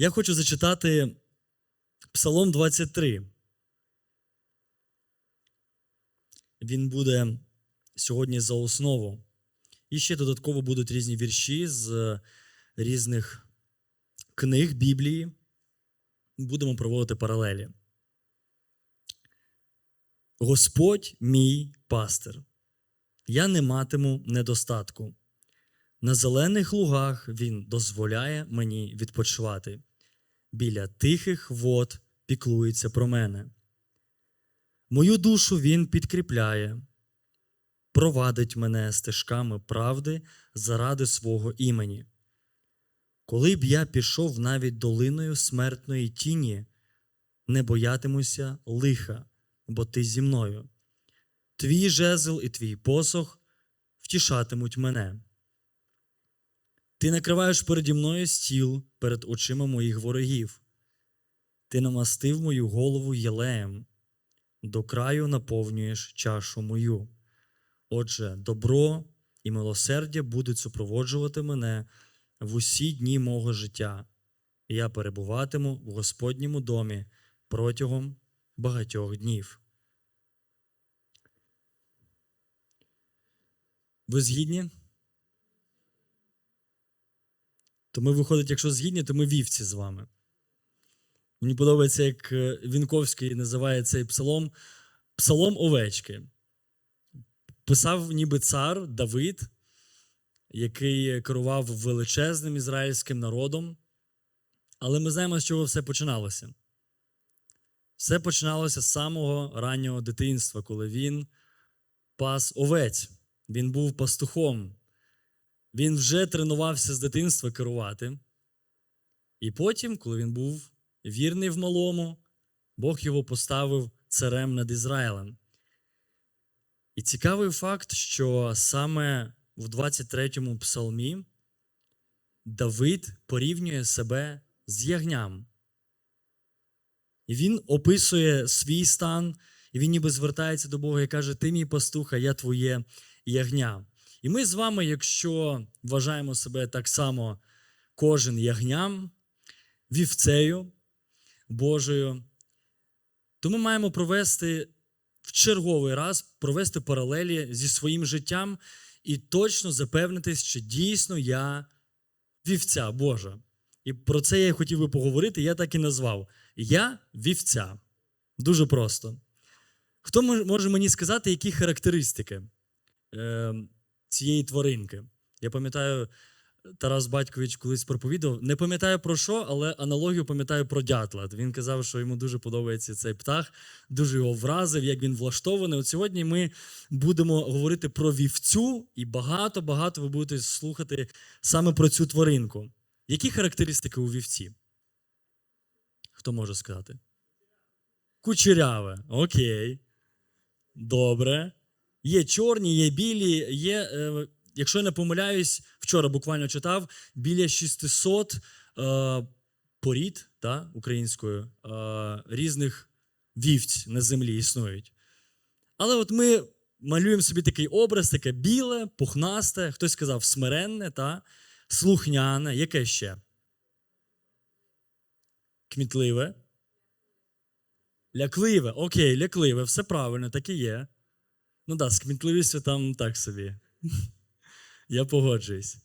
Я хочу зачитати Псалом 23. Він буде сьогодні за основу. І ще додатково будуть різні вірші з різних книг Біблії. Будемо проводити паралелі. Господь мій пастир. Я не матиму недостатку. На зелених лугах він дозволяє мені відпочивати. Біля тихих вод піклується про мене. Мою душу він підкріпляє, провадить мене стежками правди заради свого імені. Коли б я пішов навіть долиною смертної тіні, не боятимуся лиха, бо ти зі мною. Твій жезл і твій посох втішатимуть мене. Ти накриваєш переді мною стіл перед очима моїх ворогів. Ти намастив мою голову єлеєм, до краю наповнюєш чашу мою. Отже, добро і милосердя будуть супроводжувати мене в усі дні мого життя, і я перебуватиму в Господньому домі протягом багатьох днів. Ви згідні? То ми, виходить, якщо згідні, то ми вівці з вами. Мені подобається, як е, Вінковський називає цей псалом Псалом овечки. Писав ніби цар Давид, який керував величезним ізраїльським народом. Але ми знаємо, з чого все починалося. Все починалося з самого раннього дитинства, коли він пас овець. Він був пастухом. Він вже тренувався з дитинства керувати. І потім, коли він був вірний в малому, Бог його поставив царем над Ізраїлем. І цікавий факт, що саме в 23-му псалмі Давид порівнює себе з ягням. І він описує свій стан, і він ніби звертається до Бога і каже: Ти мій пастух, а я твоє ягня. І ми з вами, якщо вважаємо себе так само кожен ягням, вівцею Божою, то ми маємо провести в черговий раз провести паралелі зі своїм життям і точно запевнитись, що дійсно я вівця Божа. І про це я хотів би поговорити, я так і назвав: Я вівця. Дуже просто. Хто може мені сказати, які характеристики е, цієї тваринки? Я пам'ятаю, Тарас Батькович колись проповідав. Не пам'ятаю про що, але аналогію пам'ятаю про дятла. Він казав, що йому дуже подобається цей птах, дуже його вразив, як він влаштований. От сьогодні ми будемо говорити про вівцю, і багато-багато ви будете слухати саме про цю тваринку. Які характеристики у вівці? Хто може сказати? Кучеряве. Окей. Добре. Є чорні, є білі, є. Е, якщо я не помиляюсь, вчора буквально читав біля 600 е, порід та, українською е, різних вівць на землі існують. Але от ми малюємо собі такий образ, таке біле, пухнасте, хтось сказав смиренне, та, слухняне, яке ще? Кмітливе. Лякливе. Окей, лякливе, все правильно, так і є. Ну так, да, з кмітливістю там так собі. Я погоджуюсь.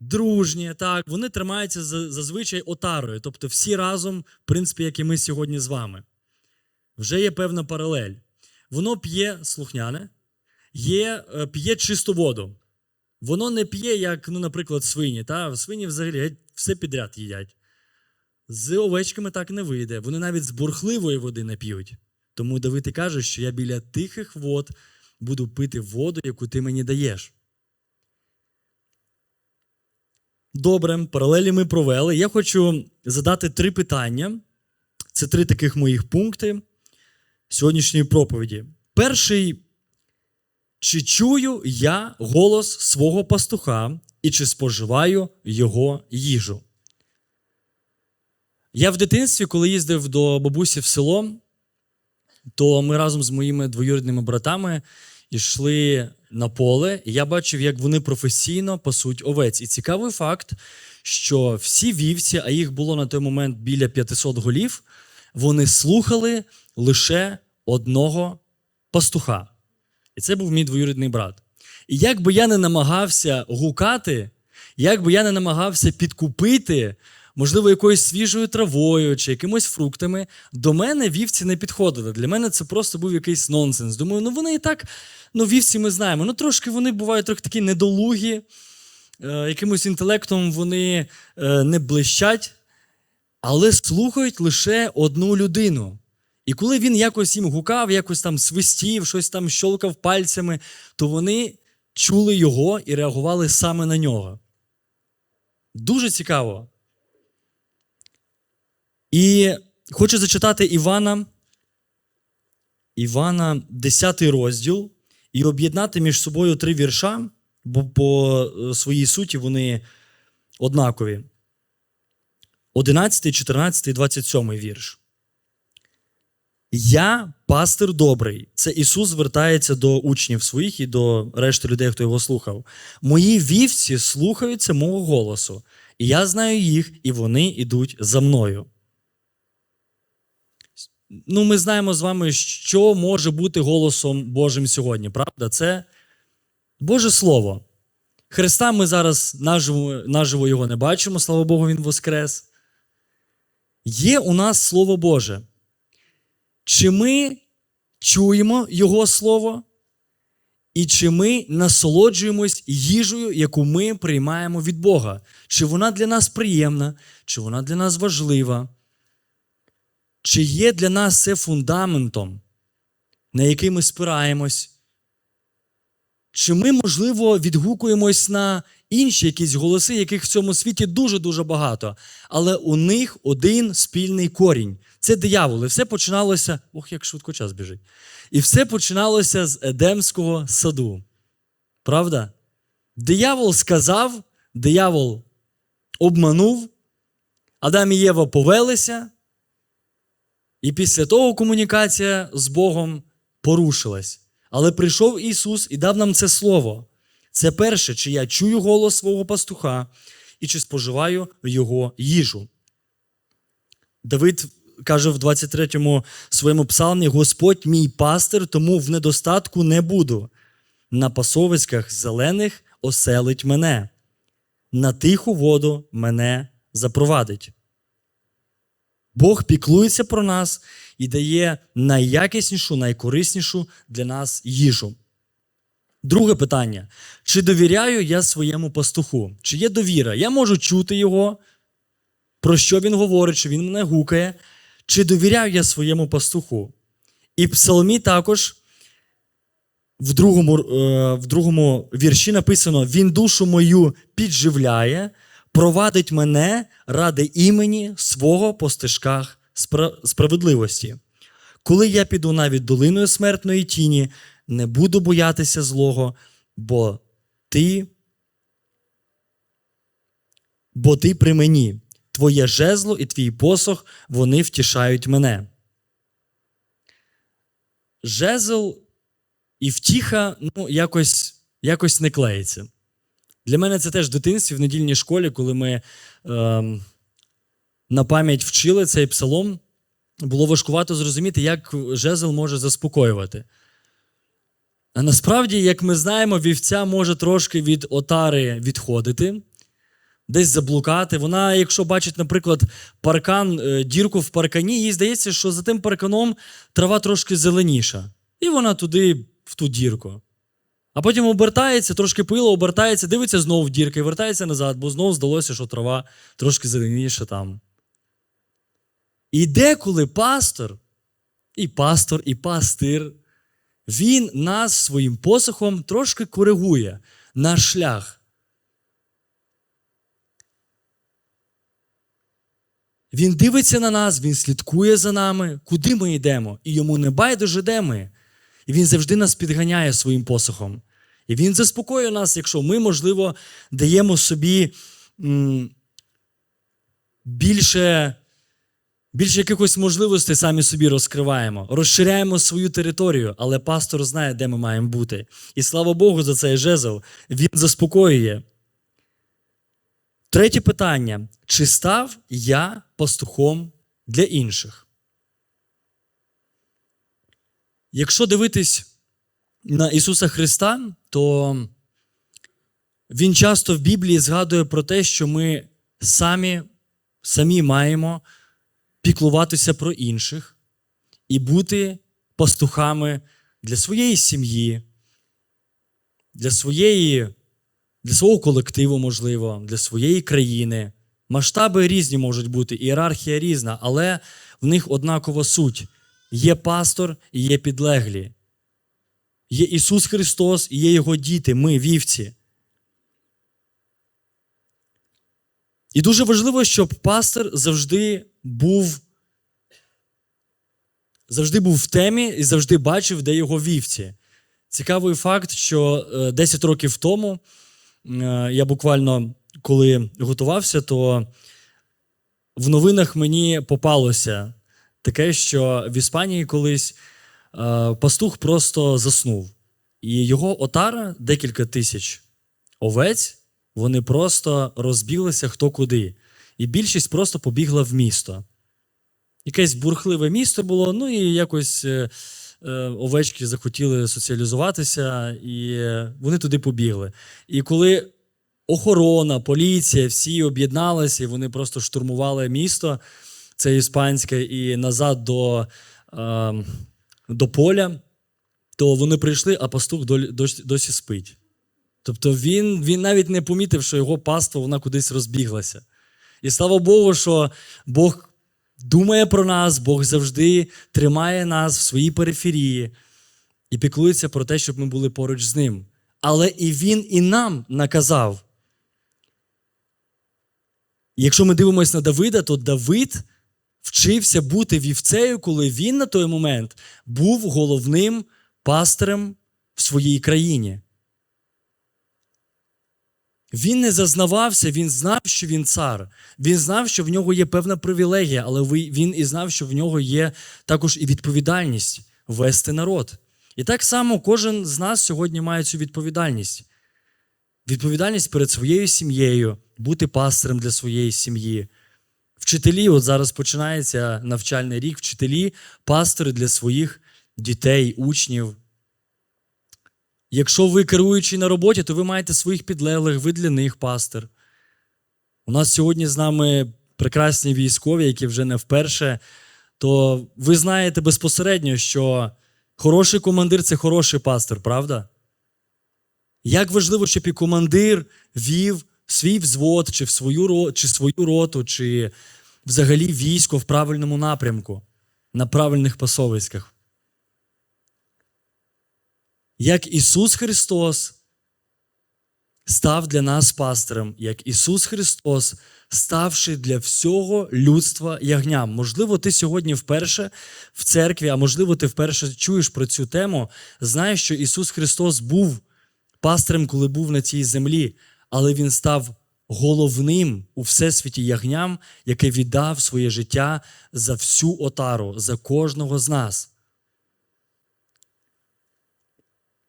Дружні, так, вони тримаються зазвичай отарою, тобто всі разом, в принципі, як і ми сьогодні з вами. Вже є певна паралель. Воно п'є слухняне, є, п'є чисту воду. Воно не п'є, як, ну, наприклад, свині. Та? Свині взагалі все підряд їдять. З овечками так не вийде. Вони навіть з бурхливої води не п'ють. Тому Давид і каже, що я біля тихих вод буду пити воду, яку ти мені даєш. Добре, паралелі ми провели. Я хочу задати три питання. Це три таких моїх пункти сьогоднішньої проповіді. Перший. Чи чую я голос свого пастуха і чи споживаю його їжу? Я в дитинстві, коли їздив до бабусі в село, то ми разом з моїми двоюрідними братами йшли на поле, і я бачив, як вони професійно пасуть овець. І цікавий факт, що всі вівці, а їх було на той момент біля 500 голів, вони слухали лише одного пастуха. І це був мій двоюрідний брат. І як би я не намагався гукати, як би я не намагався підкупити, можливо, якоюсь свіжою травою чи якимось фруктами, до мене вівці не підходили. Для мене це просто був якийсь нонсенс. Думаю, ну вони і так, ну вівці ми знаємо. Ну трошки вони бувають трохи такі недолугі, е, якимось інтелектом вони е, не блищать, але слухають лише одну людину. І коли він якось їм гукав, якось там свистів, щось там щолкав пальцями, то вони чули його і реагували саме на нього. Дуже цікаво. І хочу зачитати Івана, Івана, 10 розділ, і об'єднати між собою три вірша, бо по е, своїй суті вони однакові. 11, 14, 27 вірш. Я пастир добрий. Це Ісус звертається до учнів своїх і до решти людей, хто його слухав. Мої вівці слухаються мого голосу, і я знаю їх, і вони йдуть за мною. Ну, ми знаємо з вами, що може бути голосом Божим сьогодні, правда? Це Боже Слово. Христа ми зараз наживо, наживо його не бачимо, слава Богу, Він воскрес. Є у нас Слово Боже. Чи ми чуємо Його Слово, і чи ми насолоджуємось їжею, яку ми приймаємо від Бога? Чи вона для нас приємна, чи вона для нас важлива? Чи є для нас це фундаментом, на який ми спираємось? Чи ми, можливо, відгукуємось на інші якісь голоси, яких в цьому світі дуже-дуже багато, але у них один спільний корінь це диявол. І все починалося. Ох, як швидко час біжить. І все починалося з Едемського саду. Правда? Диявол сказав, диявол обманув, Адам і Єва повелися, і після того комунікація з Богом порушилась. Але прийшов Ісус і дав нам це слово. Це перше, чи я чую голос свого пастуха і чи споживаю його їжу. Давид каже в 23-му своєму псалмі: Господь мій пастир, тому в недостатку не буду. На пасовиськах зелених оселить мене, на тиху воду мене запровадить. Бог піклується про нас і дає найякіснішу, найкориснішу для нас їжу. Друге питання: чи довіряю я своєму пастуху? Чи є довіра? Я можу чути його, про що він говорить, чи він мене гукає, чи довіряю я своєму пастуху? І псалмі також в другому, е, в другому вірші написано: Він душу мою підживляє, провадить мене ради імені свого по стежках справедливості. Коли я піду навіть долиною смертної тіні, не буду боятися злого, бо ти, бо ти при мені. Твоє жезло і твій посох, вони втішають мене. Жезл і втіха ну, якось якось не клеїться. Для мене це теж в дитинстві в недільній школі, коли ми е, на пам'ять вчили цей псалом, було важкувато зрозуміти, як жезл може заспокоювати. А насправді, як ми знаємо, вівця може трошки від отари відходити, десь заблукати. Вона, якщо бачить, наприклад, паркан, е, дірку в паркані, їй здається, що за тим парканом трава трошки зеленіша. І вона туди, в ту дірку. А потім обертається, трошки пило, обертається, дивиться знову в дірки і вертається назад, бо знову здалося, що трава трошки зеленіша там. І деколи пастор, і пастор, і пастир, він нас своїм посохом трошки коригує наш шлях. Він дивиться на нас, він слідкує за нами, куди ми йдемо, і йому не байдуже де ми. І він завжди нас підганяє своїм посохом. І він заспокоює нас, якщо ми, можливо, даємо собі більше більше якихось можливостей самі собі розкриваємо, розширяємо свою територію, але пастор знає, де ми маємо бути. І слава Богу, за цей жезл він заспокоює. Третє питання: чи став я пастухом для інших? Якщо дивитись на Ісуса Христа, то Він часто в Біблії згадує про те, що ми самі, самі маємо піклуватися про інших і бути пастухами для своєї сім'ї, для своєї, для свого колективу, можливо, для своєї країни. Масштаби різні можуть бути, ієрархія різна, але в них однакова суть. Є пастор і є підлеглі. Є Ісус Христос і є Його діти, ми, вівці. І дуже важливо, щоб пастор завжди був завжди був в темі і завжди бачив, де його вівці. Цікавий факт, що е, 10 років тому е, я буквально коли готувався, то в новинах мені попалося таке, що в Іспанії колись е, пастух просто заснув. І його отара декілька тисяч овець, вони просто розбіглися хто куди. І більшість просто побігла в місто. Якесь бурхливе місто було, ну і якось е, е, овечки захотіли соціалізуватися, і вони туди побігли. І коли охорона, поліція, всі об'єдналися, і вони просто штурмували місто, це іспанське, і назад до, е, до поля, то вони прийшли, а пастух досі, досі спить. Тобто він, він навіть не помітив, що його паства вона кудись розбіглася. І слава Богу, що Бог думає про нас, Бог завжди тримає нас в своїй периферії і піклується про те, щоб ми були поруч з ним. Але і Він і нам наказав. Якщо ми дивимося на Давида, то Давид вчився бути вівцею, коли він на той момент був головним пастирем в своїй країні. Він не зазнавався, він знав, що він цар. Він знав, що в нього є певна привілегія, але він і знав, що в нього є також і відповідальність вести народ. І так само кожен з нас сьогодні має цю відповідальність. Відповідальність перед своєю сім'єю, бути пастирем для своєї сім'ї. Вчителі, от зараз починається навчальний рік, вчителі, пастори для своїх дітей, учнів. Якщо ви керуючий на роботі, то ви маєте своїх підлеглих, ви для них пастир. У нас сьогодні з нами прекрасні військові, які вже не вперше, то ви знаєте безпосередньо, що хороший командир це хороший пастир, правда? Як важливо, щоб і командир вів свій взвод, чи, в свою, чи свою роту, чи взагалі військо в правильному напрямку, на правильних пасовиськах. Як Ісус Христос став для нас пастирем, як Ісус Христос, ставши для всього людства ягням. Можливо, ти сьогодні вперше в церкві, а можливо, ти вперше чуєш про цю тему, знаєш, що Ісус Христос був пастирем, коли був на цій землі, але Він став головним у всесвіті ягням, яке віддав своє життя за всю отару, за кожного з нас.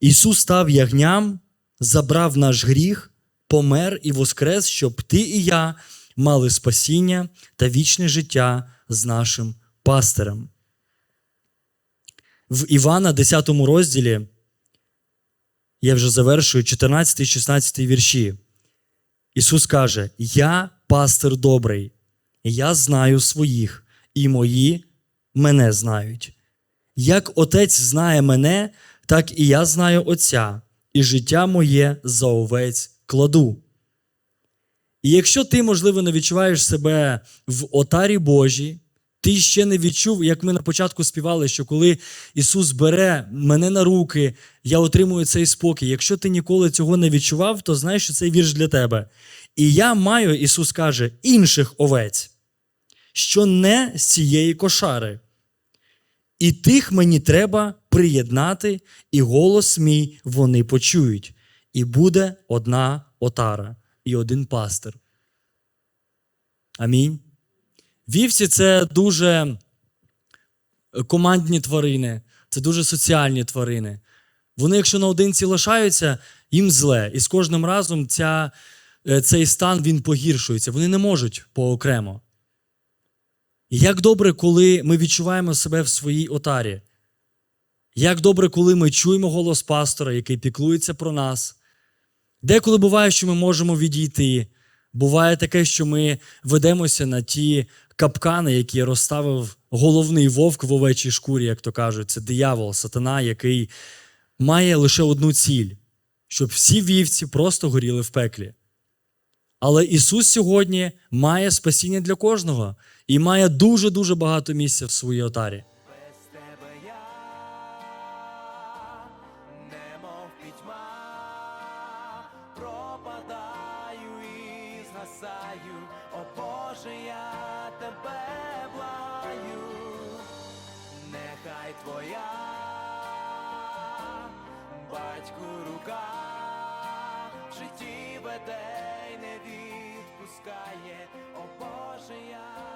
Ісус став ягням, забрав наш гріх, помер і воскрес, щоб ти і я мали спасіння та вічне життя з нашим пастирем. В Івана, 10 розділі, я вже завершую 14, 16 вірші. Ісус каже: Я пастир добрий, я знаю своїх, і мої мене знають. Як Отець знає мене, так і я знаю Отця, і життя моє за овець кладу. І якщо ти, можливо, не відчуваєш себе в отарі Божій, ти ще не відчув, як ми на початку співали, що коли Ісус бере мене на руки, я отримую цей спокій. Якщо ти ніколи цього не відчував, то знаєш, що цей вірш для тебе. І я маю, Ісус каже, інших овець, що не з цієї кошари. І тих мені треба приєднати, і голос мій вони почують. І буде одна отара і один пастир. Амінь. Вівці це дуже командні тварини, це дуже соціальні тварини. Вони, якщо наодинці лишаються, їм зле. І з кожним разом ця, е, цей стан він погіршується. Вони не можуть поокремо. І як добре, коли ми відчуваємо себе в своїй отарі. Як добре, коли ми чуємо голос пастора, який піклується про нас. Деколи буває, що ми можемо відійти. Буває таке, що ми ведемося на ті капкани, які розставив головний вовк в овечій шкурі, як то кажуть, це диявол, сатана, який має лише одну ціль, щоб всі вівці просто горіли в пеклі. Але Ісус сьогодні має спасіння для кожного і має дуже-дуже багато місця в своїй отарі. Пропадаю і згасаю, о Боже, я тебе благаю, нехай твоя батьку рука в житті веде не відпускає, о Боже, я